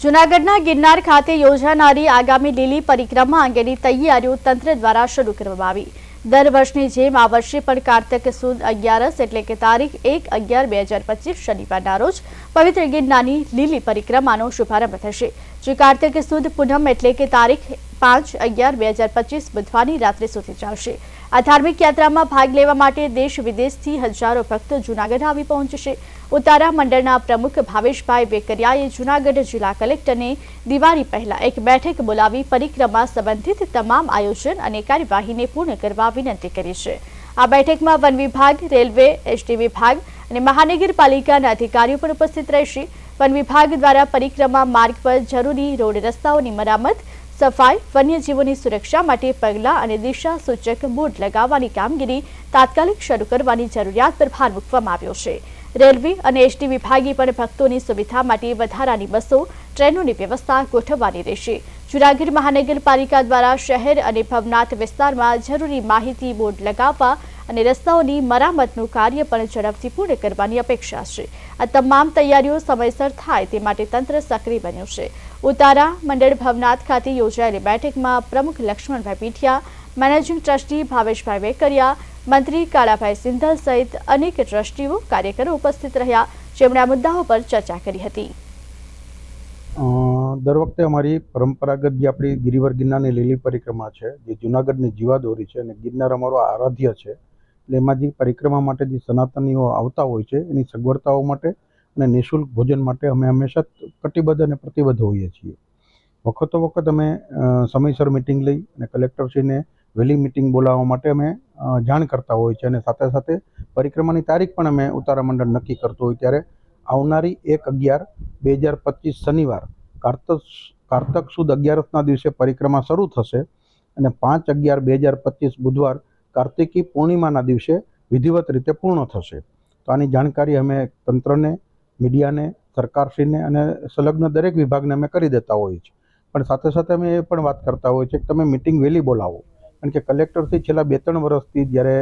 જૂનાગઢના ગિરનાર ખાતે યોજાનારી આગામી લીલી પરિક્રમા અંગેની તૈયારીઓ તંત્ર દ્વારા શરૂ કરવામાં આવી. દર વર્ષની જેમ આ વર્ષે પણ કાર્તક સુદ અગિયારસ એટલે કે તારીખ એક અગિયાર બે હજાર પચીસ શનિવારના રોજ પવિત્ર ગિરનારની લીલી પરિક્રમાનો શુભારંભ થશે. જે કાર્તક સુદ પૂનમ એટલે કે તારીખ પાંચ અગિયાર બે હજાર પચીસ બુધવારની રાત્રે સુધી ચાલશે. આ ધાર્મિક યાત્રામાં ભાગ લેવા માટે દેશ વિદેશથી હજારો ભક્તો જૂનાગઢ આવી પહોંચશે. ઉતારા મંડળના પ્રમુખ ભાવેશભાઈ વેકરિયાએ જૂનાગઢ જિલ્લા કલેક્ટરને દિવાળી પહેલા એક બેઠક બોલાવી પરિક્રમા સંબંધિત તમામ આયોજન અને કાર્યવાહીને પૂર્ણ કરવા વિનંતી કરી છે. આ બેઠકમાં વન વિભાગ, રેલવે, એસટી વિભાગ અને મહાનગરપાલિકાના અધિકારીઓ પણ ઉપસ્થિત રહેશે. વન વિભાગ દ્વારા પરિક્રમા માર્ગ પર જરૂરી રોડ રસ્તાઓની મરામત સફાઈ, વન્યજીવોની સુરક્ષા માટે પગલાં અને દિશા સૂચક બોર્ડ લગાવવાની કામગીરી તાત્કાલિક શરૂ કરવાની જરૂરિયાત પર ભાર મૂકવામાં આવ્યો છે. રેલવે અને એસટી વિભાગે પણ ભક્તોની સુવિધા માટે વધારાની બસો, ટ્રેનોની વ્યવસ્થા ગોઠવવાની રહેશે. જૂનાગઢ મહાનગરપાલિકા દ્વારા શહેર અને ભવનાથ વિસ્તારમાં જરૂરી માહિતી બોર્ડ લગાવવા અને રસ્તાઓની મરામતનું કાર્ય પણ ઝડપથી પૂર્ણ કરવાની અપેક્ષા છે. આ તમામ તૈયારીઓ સમયસર થાય તે માટે તંત્ર સક્રિય બન્યું છે. ઉતારા મંડળ ભવનાથ ખાતે યોજાયેલી બેઠકમાં પ્રમુખ લક્ષ્મણભાઈ પીઠિયા, મેનેજિંગ ટ્રસ્ટી ભાવેશભાઈ વેકરિયા, મંત્રી કાળાભાઈ સિંધલ સહિત અનેક ટ્રસ્ટીઓ કાર્યકરો ઉપસ્થિત રહ્યા જેમણે આ મુદ્દાઓ પર ચર્ચા કરી હતી. દર વખતે અમારી પરંપરાગત જે આપણી ગિરિવર ગિરનારની લીલી પરિક્રમા છે, જે જુનાગઢની જીવાદોરી છે અને ગિરનાર અમારો આરાધ્ય છે એટલે એમાં જે પરિક્રમા માટે જે સનાતનીઓ આવતા હોય છે, એની સગવડતાઓ માટે અને નિઃશુલ્ક ભોજન માટે અમે હંમેશા કટિબદ્ધ અને પ્રતિબદ્ધ હોઈએ છીએ. વખતો વખત અમે સમયસર મિટિંગ લઈ અને કલેક્ટરશ્રીને વહેલી મિટિંગ બોલાવવા માટે અમે જાણ કરતા હોઈએ છીએ અને સાથે સાથે પરિક્રમાની તારીખ પણ અમે ઉતારા મંડળ નક્કી કરતું હોય ત્યારે આવનારી એક અગિયાર, બે હજાર પચીસ શનિવાર કારતક કારતક સુદ અગિયારસના દિવસે પરિક્રમા શરૂ થશે અને પાંચ અગિયાર, બે હજાર પચીસ બુધવાર કાર્તિકી પૂર્ણિમાના દિવસે વિધિવત રીતે પૂર્ણ થશે. તો આની જાણકારી અમે તંત્રને, મીડિયાને, સરકારશ્રીને અને સંલગ્ન દરેક વિભાગને અમે કરી દેતા હોઈએ છીએ. પણ સાથે સાથે અમે એ પણ વાત કરતા હોઈએ છીએ કે તમે મિટિંગ વહેલી બોલાવો. કારણ કે કલેક્ટરથી છેલ્લા બે ત્રણ વર્ષથી જ્યારે